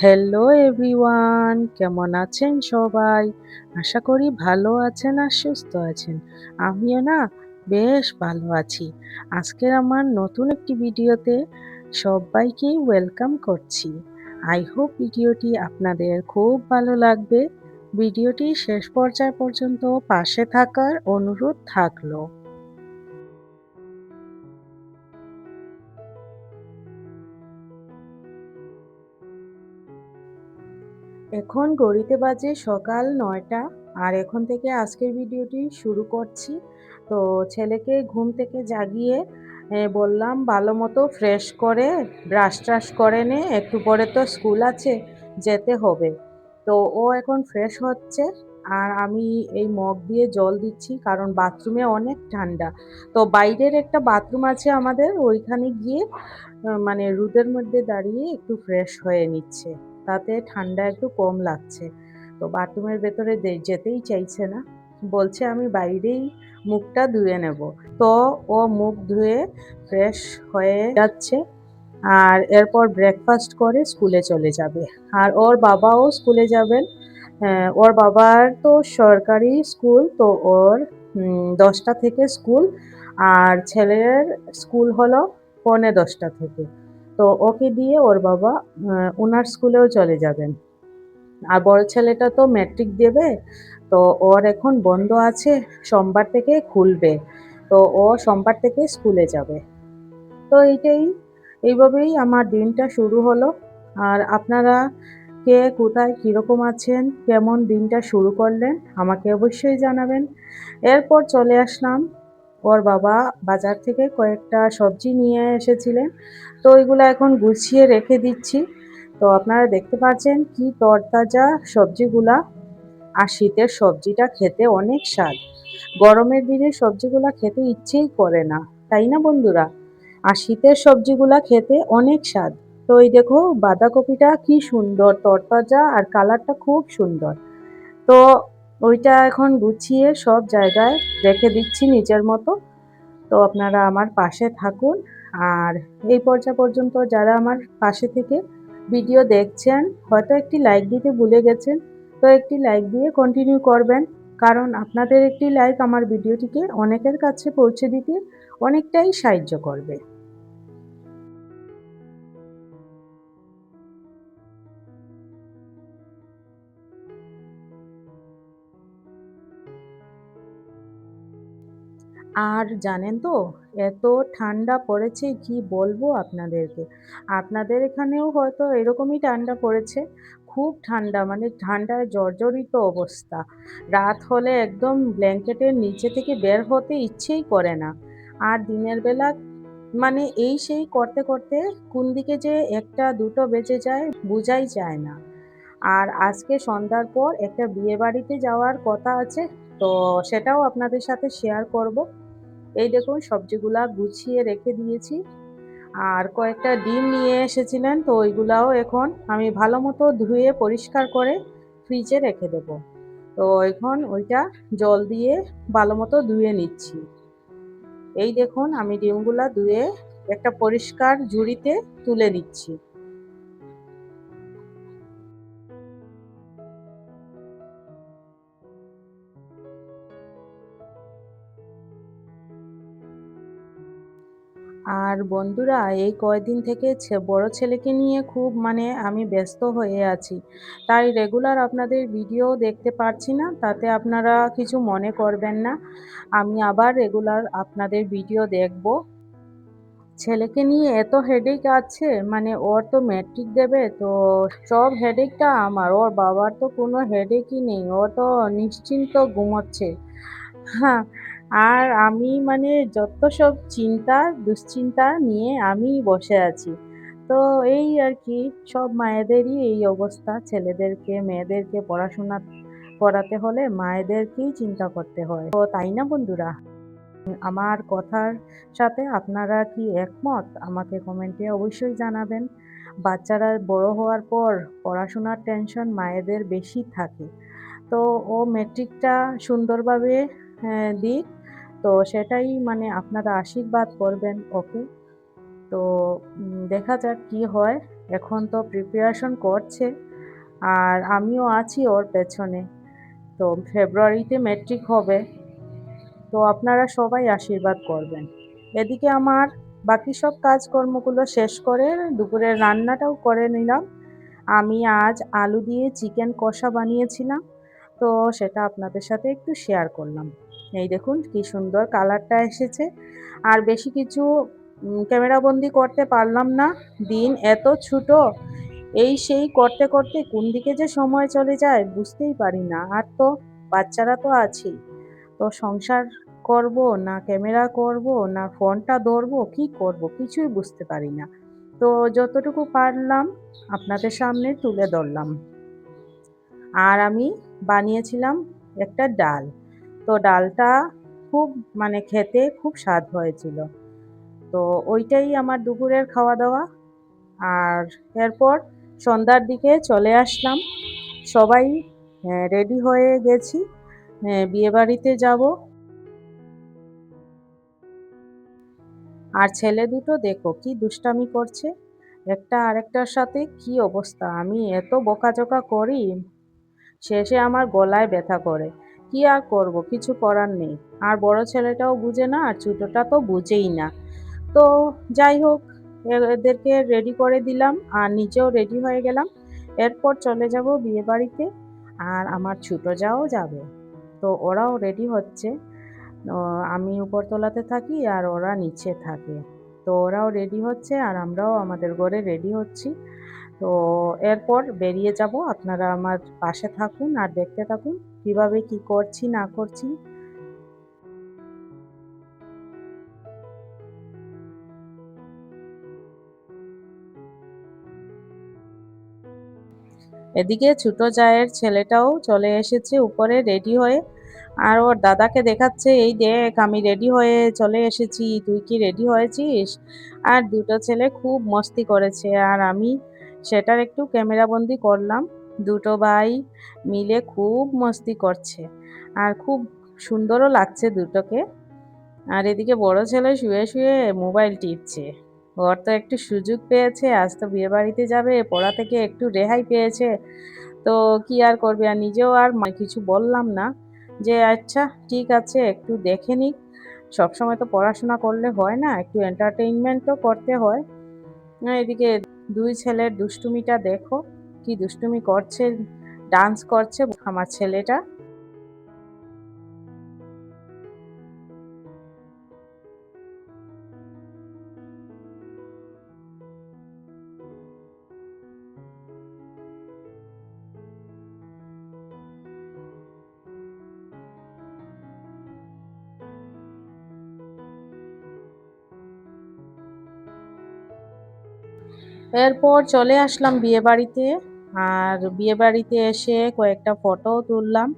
Hello everyone কেমন আছেন সবাই? আশা করি ভালো আছেন আর সুস্থ আছেন। আমিও না বেশ ভালো আছি। আজকের আমার নতুন একটি ভিডিওতে সবাইকে ওয়েলকাম করছি। আই হোপ ভিডিওটি আপনাদের খুব ভালো লাগবে। ভিডিওটি শেষ পর্যায় পর্যন্ত পাশে থাকার অনুরোধ থাকল। এখন গড়িতে বাজে সকাল নয়টা আর এখন থেকে আজকের ভিডিওটি শুরু করছি। তো ছেলেকে ঘুম থেকে জাগিয়ে বললাম ভালো মতো ফ্রেশ করে ব্রাশ ট্রাশ করে নে, একটু পরে তো স্কুল আছে, যেতে হবে। তো ও এখন ফ্রেশ হচ্ছে আর আমি এই মগ দিয়ে জল দিচ্ছি কারণ বাথরুমে অনেক ঠান্ডা। তো বাইরের একটা বাথরুম আছে আমাদের, ওইখানে গিয়ে মানে রোদের মধ্যে দাঁড়িয়ে একটু ফ্রেশ হয়ে নিচ্ছে। তাতে ঠান্ডা একটু কম লাগছে। তো বাথরুমের ভেতরে যেতেই চাইছে না। বলছে, আমি বাইরেই মুখটা ধুয়ে নেব। তো ও মুখ ধুয়ে ফ্রেশ হয়ে যাচ্ছে আর এরপর ব্রেকফাস্ট করে স্কুলে চলে যাবে। আর ওর বাবাও স্কুলে যাবেন। ওর বাবার তো সরকারি স্কুল তো ওর দশটা থেকে স্কুল আর ছেলের স্কুল হলো পৌনে দশটা থেকে। তো ওকে দিয়ে ওর বাবা ওনার স্কুলেও চলে যাবেন। আর বড় ছেলেটা তো ম্যাট্রিক দেবে, তো ওর এখন বন্ধ আছে, সোমবার থেকে খুলবে। তো ও সোমবার থেকে স্কুলে যাবে। তো এইটাই, এইভাবেই আমার দিনটা শুরু হলো। আর আপনারা কে কোথায় কীরকম আছেন, কেমন দিনটা শুরু করলেন, আমাকে অবশ্যই জানাবেন। এরপর চলে আসলাম ওর বাবা বাজার থেকে কয়েকটা সবজি নিয়ে এসেছিলেন। তো ওইগুলো এখন গুছিয়ে রেখে দিচ্ছি। তো আপনারা দেখতে পাচ্ছেন কি তরতাজা সবজিগুলা। আর শীতের সবজিটা খেতে অনেক স্বাদ। গরমের দিনে সবজিগুলা খেতে ইচ্ছেই করে না, তাই না বন্ধুরা? আর শীতের সবজিগুলা খেতে অনেক স্বাদ। তো এই দেখো বাঁধাকপিটা কি সুন্দর, তরতাজা আর কালারটা খুব সুন্দর। তো ওইটা এখন গুছিয়ে সব জায়গায় রেখে দিচ্ছি নিজের মতো। তো আপনারা আমার পাশে থাকুন। আর এই পর্যা পর্যন্ত যারা আমার পাশে থেকে ভিডিও দেখছেন, হয়তো একটি লাইক দিতে ভুলে গেছেন, তো একটি লাইক দিয়ে কন্টিনিউ করবেন। কারণ আপনাদের একটি লাইক আমার ভিডিওটিকে অনেকের কাছে পৌঁছে দিতে অনেকটাই সাহায্য করবে। আর জানেন তো, এত ঠান্ডা পড়েছে কি বলব আপনাদেরকে? আপনাদের এখানেও হয়তো এরকমই ঠান্ডা পড়েছে, খুব ঠান্ডা মানে ঠান্ডায় জর্জরিত অবস্থা। রাত হলে একদম ব্ল্যাঙ্কেটের নিচে থেকে বের হতে ইচ্ছেই করে না। আর দিনের বেলা মানে এই সেই করতে করতে কোন দিকে যে একটা দুটো বেঁচে যায় বোঝাই যায় না। আর আজকে সন্ধ্যার পর একটা বিয়ে বাড়িতে যাওয়ার কথা আছে, তো সেটাও আপনাদের সাথে শেয়ার করব। এই দেখুন, সবজিগুলা গুছিয়ে রেখে দিয়েছি। আর কয়েকটা ডিম নিয়ে এসেছিলেন, তো ওইগুলাও এখন আমি ভালো মতো ধুয়ে পরিষ্কার করে ফ্রিজে রেখে দেব। তো এখন ওইটা জল দিয়ে ভালো মতো ধুয়ে নিচ্ছি। এই দেখুন, আমি ডিমগুলা ধুয়ে একটা পরিষ্কার ঝুড়িতে তুলে নিচ্ছি। আর বন্ধুরা, এই কয়দিন থেকে বড় ছেলেকে নিয়ে খুব মানে আমি ব্যস্ত হয়ে আছি। তাই রেগুলার আপনাদের ভিডিও দেখতে পারছি না, তাতে আপনারা কিছু মনে করবেন না। আমি আবার রেগুলার আপনাদের ভিডিও দেখব। ছেলেকে নিয়ে এত হেডেক আছে মানে ওর তো ম্যাট্রিক দেবে, তো সব হেডেকটা আমার, ওর বাবার তো কোনো হেডেকই নেই, ও তো নিশ্চিন্ত ঘুমোচ্ছে। হ্যাঁ আর আমি মানে যত সব চিন্তা, দুশ্চিন্তা নিয়ে আমি বসে আছি। তো এই আর কি, সব মায়েদেরই এই অবস্থা। ছেলেদেরকে, মেয়েদেরকে পড়াশোনা করাতে হলে মায়েদেরকেই চিন্তা করতে হয়। তো তাই না বন্ধুরা? আমার কথার সাথে আপনারা কি একমত? আমাকে কমেন্টে অবশ্যই জানাবেন। বাচ্চারা বড় হওয়ার পর পড়াশোনার টেনশন মায়েদের বেশি থাকে। তো ও মেট্রিকটা সুন্দরভাবে দিক। তো সেটাই মানে আপনারা আশীর্বাদ করবেন, ওকে? তো দেখা যাক কি হয়। এখন তো প্রিপারেশন করছে, আর আমিও আছি ওর পেছনে। তো ফেব্রুয়ারিতে মেট্রিক হবে। তো আপনারা সবাই আশীর্বাদ করবেন। এদিকে আমার বাকি সব কাজকর্মগুলো শেষ করে দুপুরের রান্নাটাও করে নিলাম। আমি আজ আলু দিয়ে চিকেন কষা বানিয়েছিলাম। তো সেটা আপনাদের সাথে একটু শেয়ার করলাম। এই দেখুন কি সুন্দর কালারটা এসেছে। আর বেশি কিছু ক্যামেরাবন্দি করতে পারলাম না। দিন এত ছোট। এই সেই করতে করতে কোন দিকে যে সময় চলে যায় বুঝতেই পারি না। আর তো বাচ্চারা তো আছেই। তো সংসার করব না ক্যামেরা করব না ফোনটা ধরবো, কি করব কিছুই বুঝতে পারি না। তো যতটুকু পারলাম আপনাদের সামনে তুলে ধরলাম। আর আমি বানিয়েছিলাম একটা ডাল। তো ডালটা খুব মানে খেতে খুব স্বাদ হয়েছিল। তো ওইটাই আমার দুপুরের খাওয়া দাওয়া আর এরপর সন্ধ্যার দিকে চলে আসলাম। সবাই রেডি হয়ে গেছি। বিয়েবাড়িতে যাব। আর ছেলে দুটো, দেখো কি দুষ্টামি করছে। একটা আরেকটার সাথে কি অবস্থা? আমি এত বকাঝকা করি, শেষে আমার গলায় ব্যথা করে। কি আর করব? কিছু করার নেই। আর বড় ছেলেটাও বুঝে না, আর ছোটোটা তো বুঝেই না। তো যাই হোক এদেরকে রেডি করে দিলাম, আর নিজেও রেডি হয়ে গেলাম। এরপর চলে যাব বিয়ে বাড়িতে, আর আমার ছোটো যাও যাবে। তো ওরাও রেডি হচ্ছে। আমি উপরতলাতে থাকি, আর ওরা নিচে থাকে। তো ওরাও রেডি হচ্ছে, আর আমরাও আমাদের ঘরে রেডি হচ্ছি। তো এরপর বেরিয়ে যাব। আপনারা আমার পাশে থাকুন, আর দেখতে থাকুন। কীভাবে কি করছি, না করছি। এদিকে ছোট জায়ের ছেলেটাও চলে এসেছে উপরে রেডি হয়ে। আর ওর দাদাকে দেখাচ্ছে, এই দেখ, আমি রেডি হয়ে চলে এসেছি, তুই কি রেডি হয়েছিস? আর দুটো ছেলে খুব মস্তি করেছে, আর আমি সেটার একটু ক্যামেরাবন্দি করলাম। দুটো ভাই মিলে খুব মস্তি করছে আর খুব সুন্দরও লাগছে দুটোকে। আর এদিকে বড় ছেলে শুয়ে শুয়ে মোবাইল টিপছে। ওর তো একটু সুযোগ পেয়েছে, আজ তো বিয়ে বাড়িতে যাবে, পড়া থেকে একটু রেহাই পেয়েছে। তো কি আর করবে? আর নিজেও আর কিছু বললাম না যে আচ্ছা ঠিক আছে, একটু দেখে নিক। সবসময় তো পড়াশোনা করলে হয় না, একটু এন্টারটেইনমেন্টও করতে হয়। এদিকে দুই ছেলের দুষ্টুমিটা দেখো কি দুষ্টুমি করছে ডান্স করছে আমার ছেলেটা। এরপর চলে আসলাম বিয়ে বাড়িতে আর বিয়ে বাড়িতে এসে কয়েকটা ফটোও তুললাম।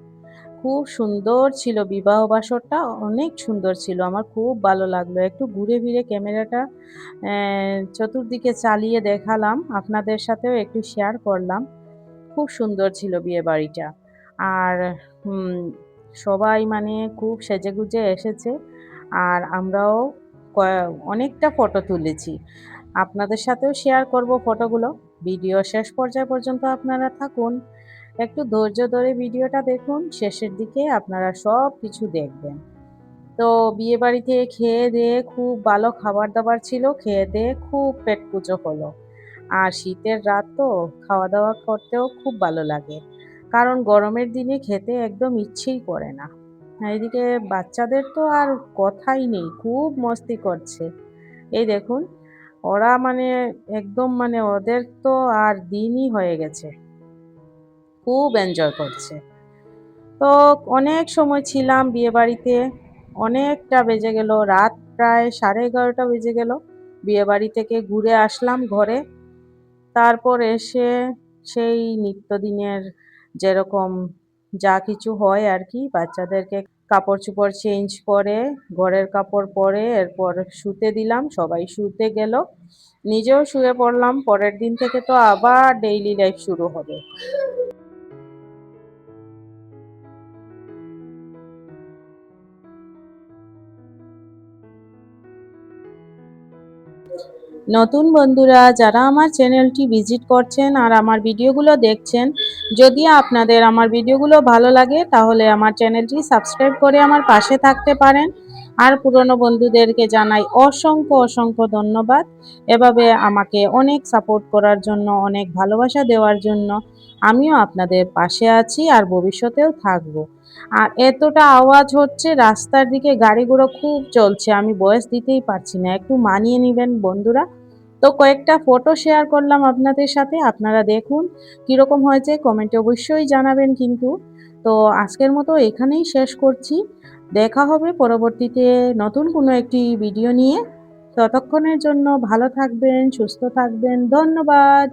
খুব সুন্দর ছিল বিবাহ বাসরটা, অনেক সুন্দর ছিল, আমার খুব ভালো লাগল। একটু ঘুরে ফিরে ক্যামেরাটা চতুর্দিকে চালিয়ে দেখালাম, আপনাদের সাথেও একটু শেয়ার করলাম। খুব সুন্দর ছিল বিয়ে বাড়িটা আর সবাই মানে খুব সেজেগুজে এসেছে। আর আমরাও অনেকটা ফটো তুলেছি। আপনাদের সাথেও শেয়ার করব ফটোগুলো ভিডিও শেষ পর্যায় পর্যন্ত আপনারা থাকুন। একটু ধৈর্য ধরে ভিডিওটা দেখুন, শেষের দিকে আপনারা সব কিছু দেখবেন। তো বিয়ে বাড়িতে খেয়ে দিয়ে খুব ভালো খাবার দাবার ছিল, খেয়ে দিয়ে খুব পেট পুজো হলো। আর শীতের রাত তো খাওয়া দাওয়া করতেও খুব ভালো লাগে। কারণ গরমের দিনে খেতে একদম ইচ্ছেই করে না। এইদিকে বাচ্চাদের তো আর কথাই নেই, খুব মস্তি করছে। এই দেখুন ওরা মানে একদম মানে ওদের তো আর দিনই হয়ে গেছে। খুব এনজয় করছে। তো অনেক সময় ছিলাম বিয়ে বাড়িতে অনেকটা বেজে গেল, রাত প্রায় সাড়ে এগারোটা বেজে গেল। বিয়ে বাড়ি থেকে ঘুরে আসলাম ঘরে। তারপর এসে সেই নিত্যদিনের যেরকম যা কিছু হয় আর কি, বাচ্চাদেরকে কাপড় চোপড় চেঞ্জ করে, ঘরের কাপড় পরে, এরপর শুতে দিলাম, সবাই শুতে গেল। নিজেও শুয়ে পড়লাম, পরের দিন থেকে তো আবার ডেইলি লাইফ শুরু হবে। নতুন বন্ধুরা, যারা আমার চ্যানেলটি ভিজিট করছেন আর আমার ভিডিওগুলো দেখছেন, যদি আপনাদের আমার ভিডিওগুলো ভালো লাগে, তাহলে আমার চ্যানেলটি সাবস্ক্রাইব করে আমার পাশে থাকতে পারেন। আর পুরনো বন্ধুদেরকে জানাই অসংখ্য অসংখ্য ধন্যবাদ। এভাবে আমাকে অনেক সাপোর্ট করার জন্য, অনেক ভালোবাসা দেওয়ার জন্য আমিও আপনাদের পাশে আছি আর ভবিষ্যতেও থাকব। আর এতটা আওয়াজ হচ্ছে রাস্তার দিকে গাড়িগুলো খুব চলছে, আমি বয়স দিতেই পারছি না, একটু মানিয়ে নেবেন বন্ধুরা। তো কয়েকটা ফটো শেয়ার করলাম আপনাদের সাথে, আপনারা দেখুন কীরকম হয়েছে, কমেন্টে অবশ্যই জানাবেন কিন্তু। তো আজকের মতো এখানেই শেষ করছি, দেখা হবে পরবর্তীতে নতুন কোনো একটি ভিডিও নিয়ে। ততক্ষণের জন্য ভালো থাকবেন, সুস্থ থাকবেন, ধন্যবাদ।